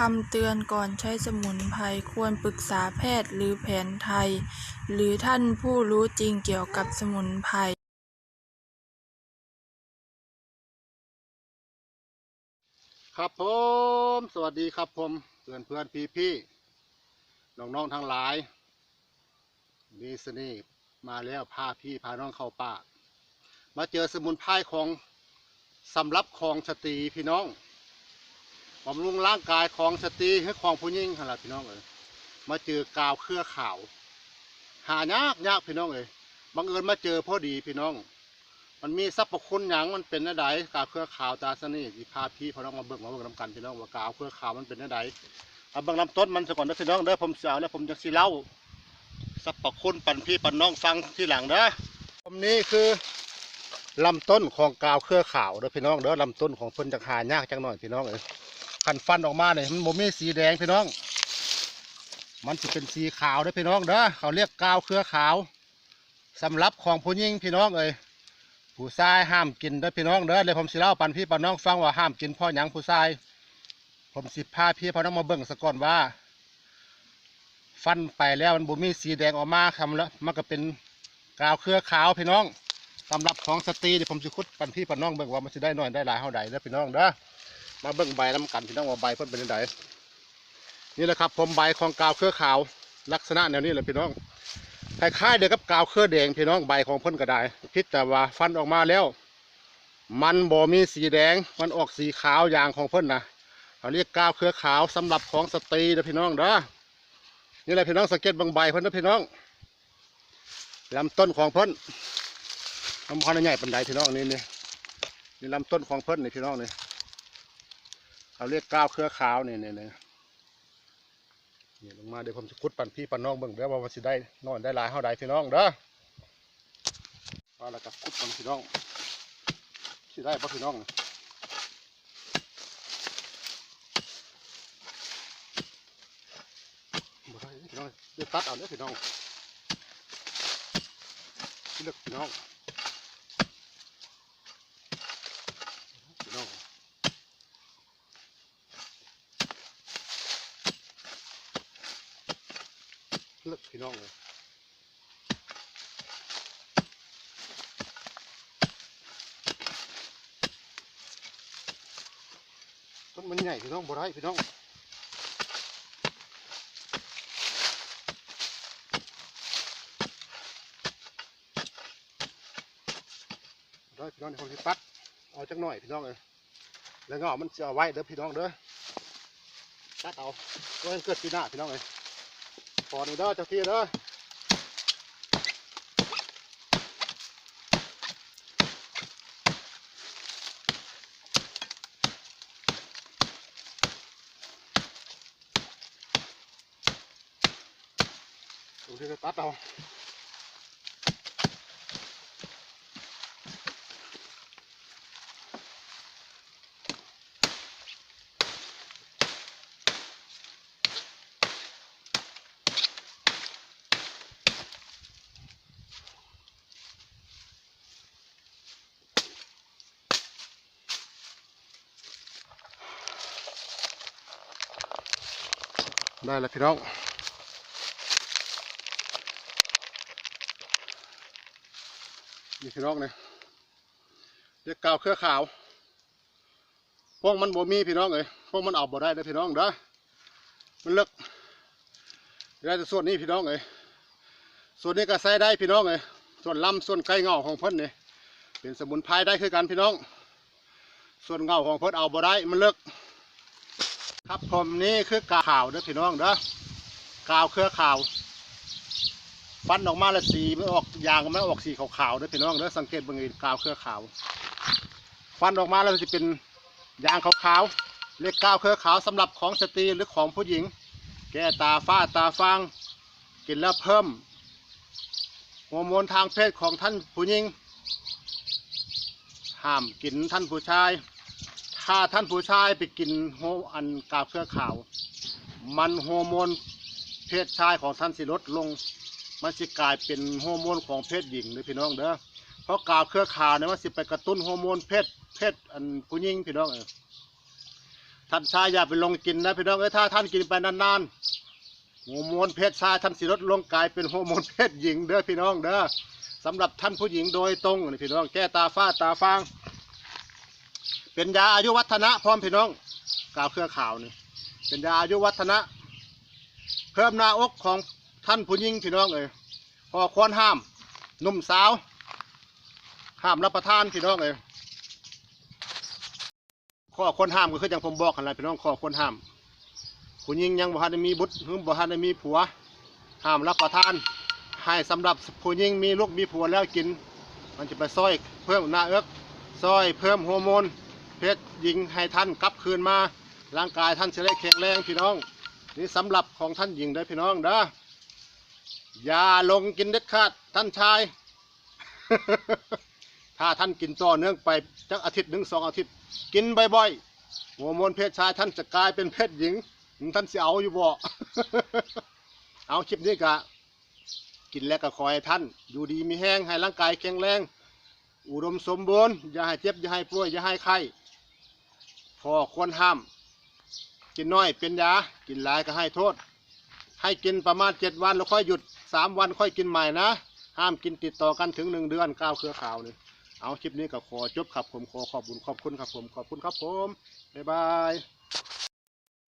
คำเตือนก่อนใช้สมุนไพรควรปรึกษาแพทย์หรือแผนไทย หรือท่านผู้รู้จริงเกี่ยวกับสมุนไพรครับผม สวัสดีครับผมเพื่อนเพื่อนพี่พี่ๆน้องทั้งหลายนี่สนี่มาแล้วพาพี่พาน้องเข้าป่ามาเจอสมุนไพรของสำรับของสตรีพี่น้อง บำรุงร่างกายของสตรีให้ของผู้หญิงหั่นล่ะพี่น้องเอ้ยมาเจอกาวเครือข่าว หายากยากพี่น้องเอ้ยบังเอิญมาเจอพอดีพี่น้อง มันมีสรรพคุณหยังมันเป็นอะไรกาวเครือข่าวตาสนี่ที่พาพี่พอน้องมาเบิ่งมาเบิ่งนำกันพี่น้องว่ากาวเครือข่าวมันเป็นอะไรเอาเบิ่งลำต้นมันซะก่อนนะพี่น้องเด้อผมสิเอาแล้วผมจะสิเล่าสรรพคุณปันพี่ปันน้องฟังที่หลังเด้อผมนี้คือลำต้นของกาวเครือข่าวเด้อพี่น้องเด้อลำต้นของเพิ่นจะหายากจังหน่อยพี่น้องเอ้ย คันฟันออกมาเนี่ยมันบ่มีสีแดงพี่น้อง มันจะเป็นสีขาวเด้พี่น้องเด้อเขาเรียกกาวเครือขาวสำหรับของผู้หญิงพี่น้องเอ้ยผู้ชายห้ามกินเด้พี่น้องเด้อเลยผมสิเล่าปันพี่ปันน้องฟังว่าห้ามกินพ่อหยังผู้ชายผมสิพาพี่พ่อน้องมาเบิ่งสะก่อนว่า ฟันไปแล้วมันบ่มีสีแดงออกมาคำแล้วมันก็เป็นกาวเครือขาวพี่น้องสำหรับของสตรีเดี๋ยวผมสิคุดปันพี่ปันน้องเบิ่งว่ามันสิได้หน้อยได้หลายเท่าใดเด้พี่น้องเด้อ มาเบิ่งใบน้ำกันพี่น้องว่าใบเพิ่นเป็นจังไดนี่แหละครับผมใบของกาวเครือขาวลักษณะแนวนี้แหละพี่น้องคล้ายๆเดียวกับกาวเครือแดงพี่น้องใบของเพิ่นก็ได้พิษแต่ว่าฟันออกมาแล้ว มันบ่มีสีแดงมันออกสีขาวอย่างของเพิ่นนะเขาเรียกกาวเครือขาวสำหรับของสตรีนะพี่น้องเด้อนี่แหละพี่น้องสังเกตบางใบเพิ่นนะพี่น้องลำต้นของเพิ่นลำพันใหญ่ปันใดพี่น้องนี่นี่นี่ลำต้นของเพิ่นนี่พี่น้องนี่ เขาเรียกก้าวเครือขาวเนี่ยเนี่นี่นี่ยลงมาเดี๋ยวผมจะคุดปั่นพี่ปั่นน้องเบิ่งเด้อว่ามันสิได้นอนได้หลายเท่าใดพี่น้องเด้อเอาละกับคุดปั่นพี่น้องสิได้ปะพี่น้องบ่ได้พี่น้องเดี๋ยวตัดเอาเด้อพี่น้องเลือกพี่น้องพี่น้อง เลือก พี่น้องเลยต้นมันใหญ่พี่น้องบ่ได้พี่น้องได้พี่น้องในคนที่ตัดเอาจักหน่อยพี่น้องเลยแล้วก็เอามันจะเอาไว้เด้อพี่น้องเด้อตัดเอาก็เกิดปีหน้าพี่น้องเลย ขอนี่เด้อเจ้าที่เด้อดูที่จะตัดเอา ได้แล้วพี่น้องนี่พี่น้องเนี่ยเรียกกาวเครือขาว พวกมันบ่มีพี่น้องเลยพวกมันเอาบ่ได้เด้อพี่น้องเด้อมันเลิกได้แต่ส่วนนี้พี่น้องเลยส่วนนี้ก็ใส่ได้พี่น้องเลยส่วนลำส่วนไก่เงาของเพิ่นเนี่ยเป็นสมุนไพรได้คือกันพี่น้อง ส่วนเงาของเพิ่นเอาบ่ได้มันเลิก ครับผมนี่คือกาวขาวเด้อพี่น้องเด้อกาวเครือขาวฟันออกมาแล้วสีมันออกยางมันออกสีขาวๆเด้อพี่น้องเด้อสังเกตเบิ่งให้กาวเครือขาวฟันออกมาแล้วจะเป็นยางขาวๆเรียกาวเครือขาวสำหรับของสตรีหรือของผู้หญิง แก้ตาฝ้าตาฟางกินแล้วเพิ่มฮอร์โมนทางเพศของท่านผู้หญิงห้ามกินท่านผู้ชาย ถ้าท่านผู้ชายไปกินโฮอันกาบเครือขาว มันฮอร์โมนเพศชายของท่านสิลดลง มันสิกลายเป็นฮอร์โมนของเพศหญิงเลยพี่น้องเด้อเพราะกาบเครือข่าวเนี่ยมันสิไปกระตุ้นฮอร์โมนเพศเพศอันผู้หญิงพี่น้องเออท่านชายอย่าไปลงกินนะพี่น้องเอ้ยถ้าท่านกินไปนานๆฮอร์โมนเพศชายท่านสิลดลงกลายเป็นฮอร์โมนเพศหญิงเด้อพี่น้องเด้อสำหรับท่านผู้หญิงโดยตรงนี่พี่น้องแก้ตาฝ้าตาฟาง เป็นยาอายุวัฒนะพร้อมพี่น้องกาวเครือข่าวนี่เป็นยาอายุวัฒนะ เพิ่มหน้าอกของท่านผู้หญิงพี่น้องเอ้ยพอควรห้ามหนุ่มสาวห้ามรับประทานพี่น้องเอ้ยข้อควรห้ามก็คืออย่างผมบอกกันแหละพี่น้องข้อควรห้ามผู้หญิงยังบ่ทันได้มีบุตรหรือบ่ทันได้มีผัวห้ามรับประทาน ให้สำหรับผู้หญิงมีลูกมีผัวแล้วกิน มันจะไปซอยเพิ่มหน้าเอิกซอยเพิ่มฮอร์โมน เพศหญิงให้ท่านกลับคืนมา ร่างกายท่านจะได้แข็งแรงพี่น้อง นี่สำหรับของท่านหญิงเด้พี่น้องเด้อย่าลงกินเด็ดขาดท่านชาย ถ้าท่านกินต่อเนื่องไปจักอาทิตย์หนึ่งสองอาทิตย์ กินบ่อยๆฮอร์โมนเพศชายท่านจะกลายเป็นเพศหญิง ท่านเสิเอาอยู่บ่เอาคลิปนี้กะกินแล้วก็ขอให้ท่าน อยู่ดีมีแห้งให้ร่างกายแข็งแรง อุดมสมบูรณ์อย่าให้เจ็บอย่าให้ป่วยอย่าให้ไข้ พอควรห้าม กินน้อยเป็นยา กินหลายก็ให้โทษ ให้กินประมาณเจ็ดวันแล้วค่อยหยุดสามวันค่อยกินใหม่นะ ห้ามกินติดต่อกันถึงหนึ่งเดือนก้าวเครือข่าวนี่เอาคลิปนี้ก็ขอจบครับผมขอขอบคุญขอบคุณครับผมขอบคุณครับผมบ๊ายบาย